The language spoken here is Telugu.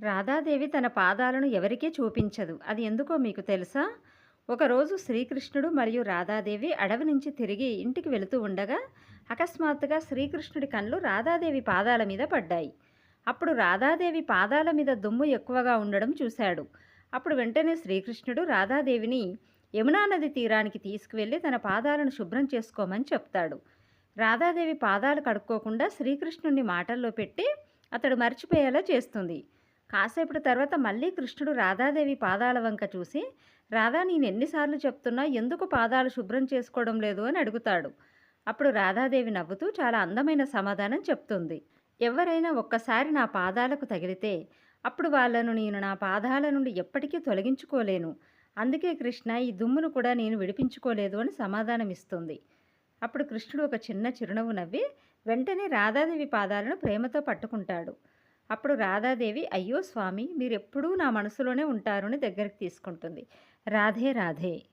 రాధాదేవి తన పాదాలను ఎవరికీ చూపించదు. అది ఎందుకో మీకు తెలుసా? ఒకరోజు శ్రీకృష్ణుడు మరియు రాధాదేవి అడవి నుంచి తిరిగి ఇంటికి వెళుతూ ఉండగా అకస్మాత్తుగా శ్రీకృష్ణుడి కళ్ళు రాధాదేవి పాదాల మీద పడ్డాయి. అప్పుడు రాధాదేవి పాదాల మీద దుమ్ము ఎక్కువగా ఉండడం చూశాడు. అప్పుడు వెంటనే శ్రీకృష్ణుడు రాధాదేవిని యమునా నది తీరానికి తీసుకువెళ్ళి తన పాదాలను శుభ్రం చేసుకోమని చెప్తాడు. రాధాదేవి పాదాలు కడుక్కోకుండా శ్రీకృష్ణుడిని మాటల్లో పెట్టి అతడు మర్చిపోయేలా చేస్తుంది. కాసేపటి తర్వాత మళ్ళీ కృష్ణుడు రాధాదేవి పాదాల వంక చూసి రాధా నేను ఎన్నిసార్లు చెప్తున్నా ఎందుకు పాదాలు శుభ్రం చేసుకోవడం లేదు? అని అడుగుతాడు. అప్పుడు రాధాదేవి నవ్వుతూ చాలా అందమైన సమాధానం చెప్తుంది. ఎవరైనా ఒక్కసారి నా పాదాలకు తగిలితే అప్పుడు వాళ్ళను నేను నా పాదాల నుండి ఎప్పటికీ తొలగించుకోలేను. అందుకే కృష్ణ ఈ దుమ్మును కూడా నేను విడిపించుకోలేదు అని సమాధానం ఇస్తుంది. అప్పుడు కృష్ణుడు ఒక చిన్న చిరునవ్వు నవ్వి వెంటనే రాధాదేవి పాదాలను ప్రేమతో పట్టుకుంటాడు. అప్పుడు రాధాదేవి అయ్యో స్వామి మీరెప్పుడూ నా మనసులోనే ఉంటారని దగ్గరికి తీసుకుంటుంది. రాధే రాధే